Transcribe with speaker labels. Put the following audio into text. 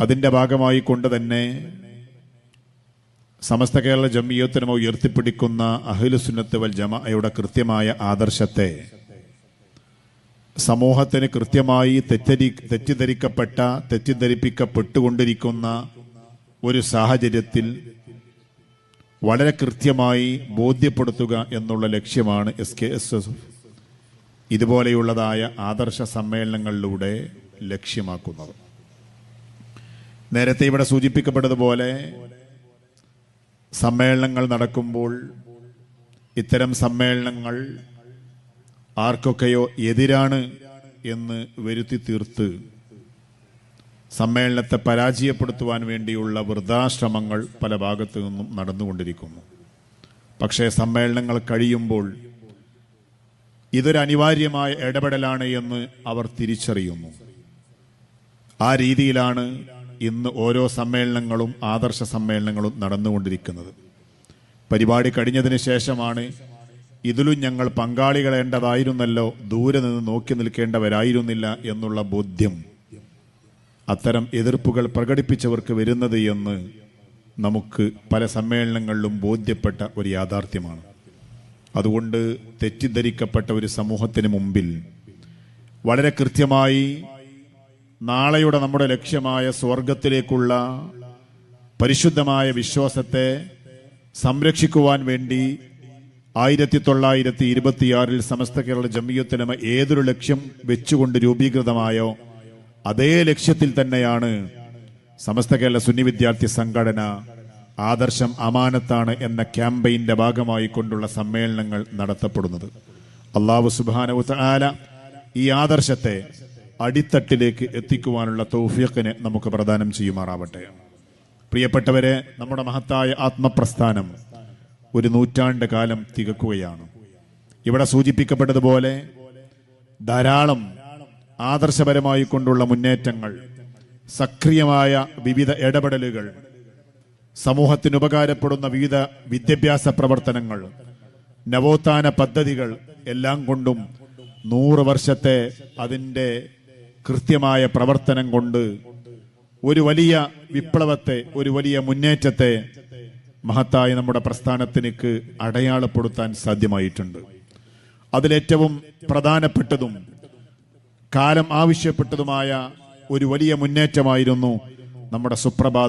Speaker 1: അതിന്റെ ഭാഗമായി കൊണ്ട് തന്നെ സമസ്ത കേരള ജമിയത്തിനുമോ ഉയർത്തിപ്പിടിക്കുന്ന അഹിലുസുന്നത്ത് വൽ ജമയുടെ കൃത്യമായ ആദർശത്തെ സമൂഹത്തിന് കൃത്യമായി തെറ്റരി തെറ്റിദ്ധരിക്കപ്പെട്ട തെറ്റിദ്ധരിപ്പിക്കപ്പെട്ടുകൊണ്ടിരിക്കുന്ന ഒരു സാഹചര്യത്തിൽ വളരെ കൃത്യമായി ബോധ്യപ്പെടുത്തുക എന്നുള്ള ലക്ഷ്യമാണ് എസ് കെ എസ് എസ് ഇതുപോലെയുള്ളതായ ആദർശ സമ്മേളനങ്ങളിലൂടെ ലക്ഷ്യമാക്കുന്നത്. നേരത്തെ ഇവിടെ സൂചിപ്പിക്കപ്പെട്ടതുപോലെ സമ്മേളനങ്ങൾ നടക്കുമ്പോൾ ഇത്തരം സമ്മേളനങ്ങൾ ആർക്കൊക്കെയോ എതിരാണ് എന്ന് വരുത്തി തീർത്ത് സമ്മേളനത്തെ പരാജയപ്പെടുത്തുവാൻ വേണ്ടിയുള്ള വൃദ്ധാശ്രമങ്ങൾ പല ഭാഗത്തു നിന്നും നടന്നുകൊണ്ടിരിക്കുന്നു. പക്ഷേ സമ്മേളനങ്ങൾ കഴിയുമ്പോൾ ഇതൊരു അനിവാര്യമായ ഇടപെടലാണ് എന്ന് അവർ തിരിച്ചറിയുന്നു. ആ രീതിയിലാണ് ഇന്ന് ഓരോ സമ്മേളനങ്ങളും ആദർശ സമ്മേളനങ്ങളും നടന്നുകൊണ്ടിരിക്കുന്നത്. പരിപാടി കഴിഞ്ഞതിന് ശേഷമാണ് ഇതിലും ഞങ്ങൾ പങ്കാളികളേണ്ടതായിരുന്നല്ലോ ദൂരെ നിന്ന് നോക്കി നിൽക്കേണ്ടവരായിരുന്നില്ല എന്നുള്ള ബോധ്യം. അത്തരം എതിർപ്പുകൾ പ്രകടിപ്പിച്ചവർക്ക് വരുന്നത് എന്ന് നമുക്ക് പല സമ്മേളനങ്ങളിലും ബോധ്യപ്പെട്ട ഒരു യാഥാർത്ഥ്യമാണ്. അതുകൊണ്ട് തെറ്റിദ്ധരിക്കപ്പെട്ട ഒരു സമൂഹത്തിന് മുമ്പിൽ വളരെ കൃത്യമായി നാളെയുടെ നമ്മുടെ ലക്ഷ്യമായ സ്വർഗത്തിലേക്കുള്ള പരിശുദ്ധമായ വിശ്വാസത്തെ സംരക്ഷിക്കുവാൻ വേണ്ടി ആയിരത്തി തൊള്ളായിരത്തി ഇരുപത്തിയാറിൽ സമസ്ത കേരള ജമിയത്തിനമ ഏതൊരു ലക്ഷ്യം വെച്ചുകൊണ്ട് രൂപീകൃതമായോ അതേ ലക്ഷ്യത്തിൽ തന്നെയാണ് സമസ്ത കേരള സുന്നി വിദ്യാർത്ഥി സംഘടന ആദർശം അമാനത്താണ് എന്ന ക്യാമ്പയിന്റെ ഭാഗമായി കൊണ്ടുള്ള സമ്മേളനങ്ങൾ നടത്തപ്പെടുന്നത്. അള്ളാഹു സുബാന ഈ ആദർശത്തെ അടിത്തട്ടിലേക്ക് എത്തിക്കുവാനുള്ള തൗഫീഖിനെ നമുക്ക് പ്രദാനം ചെയ്യുമാറാവട്ടെ. പ്രിയപ്പെട്ടവരെ നമ്മുടെ മഹത്തായ ആത്മപ്രസ്ഥാനം ഒരു നൂറ്റാണ്ട് കാലം തികക്കുകയാണ്. ഇവിടെ സൂചിപ്പിക്കപ്പെട്ടതുപോലെ ധാരാളം ആദർശപരമായി കൊണ്ടുള്ള മുന്നേറ്റങ്ങൾ സക്രിയമായ വിവിധ ഇടപെടലുകൾ സമൂഹത്തിന് ഉപകാരപ്പെടുന്ന വിവിധ വിദ്യാഭ്യാസ പ്രവർത്തനങ്ങൾ നവോത്ഥാന പദ്ധതികൾ എല്ലാം കൊണ്ടും നൂറ് വർഷത്തെ അതിന്റെ കൃത്യമായ പ്രവർത്തനം കൊണ്ട് ഒരു വലിയ വിപ്ലവത്തെ ഒരു വലിയ മുന്നേറ്റത്തെ മഹത്തായ നമ്മുടെ പ്രസ്ഥാനത്തിനേക്ക് അടയാളപ്പെടുത്താൻ സാധ്യമായിട്ടുണ്ട്. അതിലേറ്റവും പ്രധാനപ്പെട്ടതും കാലം ആവശ്യപ്പെട്ടതുമായ ഒരു വലിയ മുന്നേറ്റമായിരുന്നു നമ്മുടെ സുപ്രഭാത